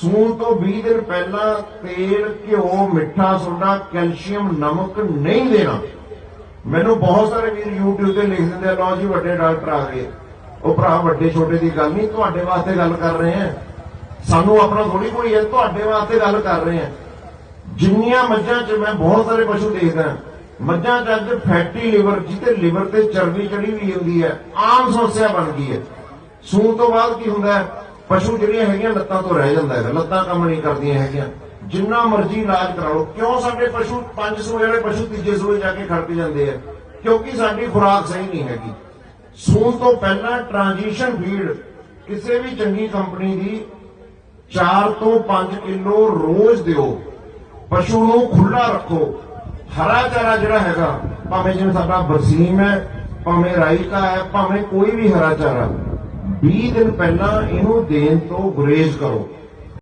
ਸੂਣ ਤੋਂ 20 ਦਿਨ ਪਹਿਲਾਂ ਤੇਲ, ਘਿਓ, ਮਿੱਠਾ, ਸੋਡਾ, ਕੈਲਸ਼ੀਅਮ, ਨਮਕ ਨਹੀਂ ਦੇਣਾ। ਮੈਨੂੰ ਬਹੁਤ ਸਾਰੇ ਵੀਰ YouTube ਤੇ ਲਿਖ ਦਿੰਦੇ ਆ, ਲਓ ਜੀ ਵੱਡੇ ਡਾਕਟਰ ਆ ਗਏ। ਉਹ ਭਰਾ ਵੱਡੇ ਛੋਟੇ ਦੀ ਗੱਲ ਨਹੀਂ, ਤੁਹਾਡੇ ਵਾਸਤੇ ਗੱਲ ਕਰ ਰਹੇ ਆ। ਸਾਨੂੰ ਆਪਣਾ ਥੋੜੀ ਕੋਈ ਹੈ, ਤੁਹਾਡੇ ਵਾਸਤੇ ਗੱਲ ਕਰ ਰਹੇ ਆ। ਜਿੰਨੀਆਂ ਮੱਝਾਂ 'ਚ ਮੈਂ ਬਹੁਤ ਸਾਰੇ ਪਸ਼ੂ ਦੇਖਦਾ ਮੱਝਾਂ 'ਚ ਅੱਜ ਫੈਟੀ ਲਿਵਰ ਜਿਹਤੇ ਲਿਵਰ ਤੇ ਚਰਬੀ ਚੜੀ ਵੀ ਹੁੰਦੀ ਹੈ, ਆਮ ਸਮੱਸਿਆ ਬਣ ਗਈ ਹੈ। ਸੂਣ ਤੋਂ ਬਾਅਦ ਕੀ ਹੁੰਦਾ ਹੈ? ਪਸ਼ੂ ਜਿਹੜੀਆਂ ਹੈਗੀਆਂ ਲੱਤਾਂ ਤੋਂ ਰਹਿ ਜਾਂਦਾ ਹੈ ਲੱਤਾਂ ਕੰਮ ਨਹੀਂ ਕਰਦੀਆਂ ਹੈਗੀਆਂ। ਜਿੰਨਾ ਮਰਜ਼ੀ ਇਲਾਜ ਕਰਾ ਲਓ। ਕਿਉਂ ਸਾਡੇ ਪਸ਼ੂ 500 ਜਿਹੜੇ ਪਸ਼ੂ ਤੀਜੇ ਸੂਏ ਜਾ ਕੇ ਖੜਕ ਜਾਂਦੇ ਆ? ਕਿਉਂਕਿ ਸਾਡੀ ਖੁਰਾਕ ਸਹੀ ਨਹੀਂ ਹੈਗੀ। ਸੂਣ ਤੋਂ ਪਹਿਲਾਂ ਟ੍ਰਾਂਜੀਸ਼ਨ ਫੀਡ ਕਿਸੇ ਵੀ ਚੰਗੀ ਕੰਪਨੀ ਦੀ 4 ਤੋਂ 5 ਕਿਲੋ ਰੋਜ਼ ਦਿਓ। ਪਸ਼ੂ ਨੂੰ ਖੁੱਲਾ ਰੱਖੋ। ਹਰਾ ਚਾਰਾ ਜਿਹੜਾ ਹੈਗਾ, ਭਾਵੇਂ ਜਿਵੇਂ ਸਾਡਾ ਬਰਸੀਮ ਹੈ, ਭਾਵੇਂ ਰਾਈਕਾ ਹੈ, ਭਾਵੇਂ ਕੋਈ ਵੀ ਹਰਾ ਚਾਰਾ। 20 ਦਿਨ ਪਹਿਲਾਂ ਇਹਨੂੰ ਦੇਣ ਤੋਂ ਗੁਰੇਜ਼ ਕਰੋ।